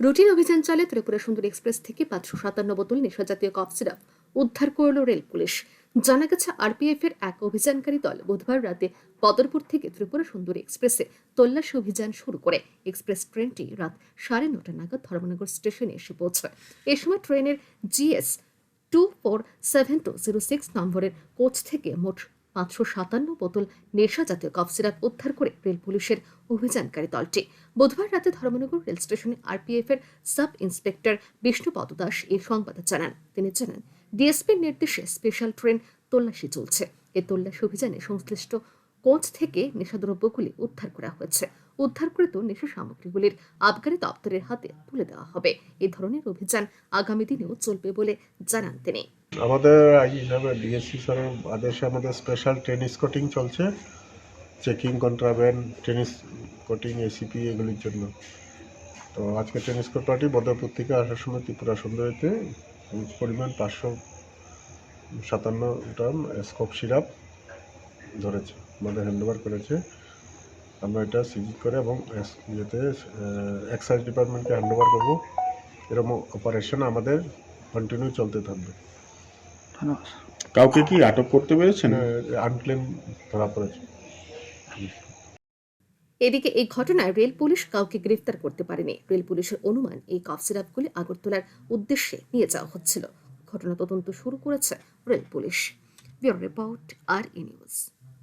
Routine অভিযান চলে ত্রিপুরা সুন্দর এক্সপ্রেস থেকে পাঁচশো সাতান্ন বোতল নেশাজাতীয় কফ সিরাপ উদ্ধার করল রেল পুলিশ। জানা গেছে, আরপিএফ এর এক অভিযানকারী দল বুধবার রাতে বদরপুর থেকে ত্রিপুরা সুন্দরী এক্সপ্রেসে তল্লাশি অভিযান শুরু করে। এক্সপ্রেস ট্রেনটি রাত সাড়ে নটা নাগাদ ধর্মনগর স্টেশনে এসে পৌঁছয়। এ সময় ট্রেনের GS two four seven two zero six নম্বরের কোচ থেকে মোট পাঁচশো সাতান্ন বোতল নেশা জাতীয় কফ সিরাপ উদ্ধার করে রেল পুলিশের অভিযানকারী দলটি। বুধবার রাতে ধর্মনগর রেল স্টেশনে আরপিএফ এর সাব ইন্সপেক্টর বিষ্ণুপদ দাস এই সংবাদ জানান। তিনি জানান, ডিএসপির নির্দেশে স্পেশাল ট্রেন তল্লাশি চলছে। এ তল্লাশি অভিযানে সংশ্লিষ্ট কোচ থেকে নেশাদ্রব্যগুলি উদ্ধার করা হয়েছে। উদ্ধারকৃত নেশা সামগ্রীগুলির আবগারি দপ্তরের হাতে তুলে দেওয়া হবে। এ ধরনের অভিযান আগামী দিনেও চলবে বলে জানান তিনি। আমাদের ডিএসসি স্যারের আদেশে আমাদের স্পেশাল ট্রেন স্কটিং চলছে। Checking contraband train escorting ACP এগুলির জন্য। তো আজকে ট্রেন স্কট পার্টি বদরপুর থেকে আসার সময় ত্রিপুরা সুন্দরীতে পরিমাণ পাঁচশো সাতান্ন গ্রাম স্কোপ সিরাপ ধরেছে, আমাদের হ্যান্ডওভার করেছে। আমরা এটা সিজ করে এবং ইয়েতে এক্সাইজ ডিপার্টমেন্টকে হ্যান্ডওভার করব। এরকম অপারেশন আমাদের কন্টিনিউ চলতে থাকবে। ধন্যবাদ। কাউকে কি আটক করতে পেরেছেন? আনক্লেম ধরা পড়েছে। এদিকে এই ঘটনায় রেল পুলিশ কাউকে গ্রেফতার করতে পারেনি। রেল পুলিশের অনুমান এই কফ সিরাপগুলি আগরতলার উদ্দেশ্যে নিয়ে যাওয়া হচ্ছিল। ঘটনা তদন্ত শুরু করেছে রেল পুলিশ। ব্যুরো রিপোর্ট আর ই নিউজ।